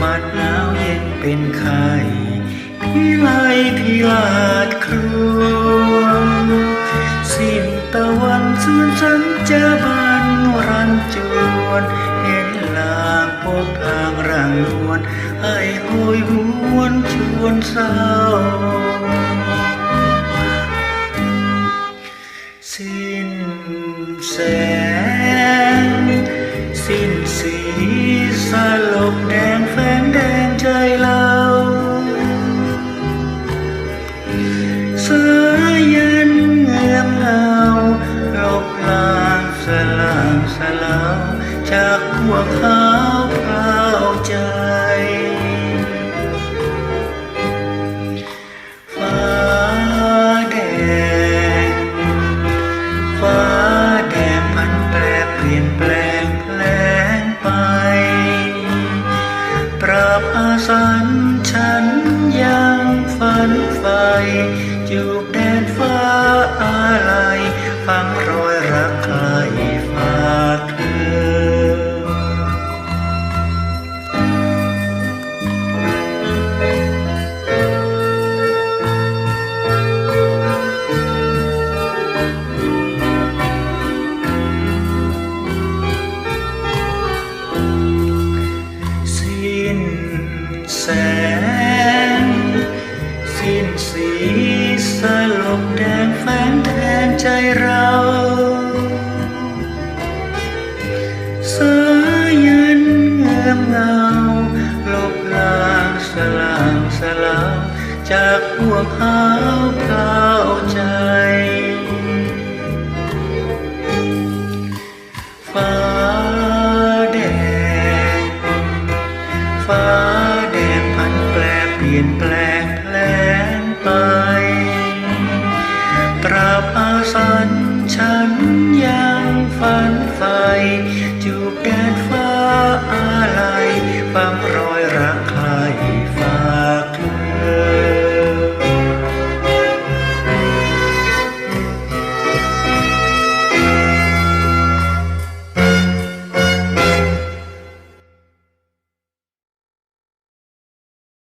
มาดหนาวเย็นเป็นไข้พี่ไลพี่ลาดครวงสิ้นตะวันส่วนฉันจะบานรันจวนเห็นลางพบทางรังนวลให้โหยหวนชวนเศร้าสิ้นแสงสิ้น สลบแดงแฟนแดงใจเราสายันเงื่อมเงาลบลางสลางสลาวจากหัวขาวข้าวใจ ปราบอาสันฉันยังฝันไฟจูบแดนฟ้าอะไรฟัง แสง สิ้นสีสลบแดงแฟงแทนใจเราสายันเงื่อมเงาลบลางสลางสลาวจากห่วงหาวพราใจ ลี่ยนแปลงแปลงไป ตราบอาสันฉันยังฝันไฟจูบแดนฟ้าอะไรฟังรอย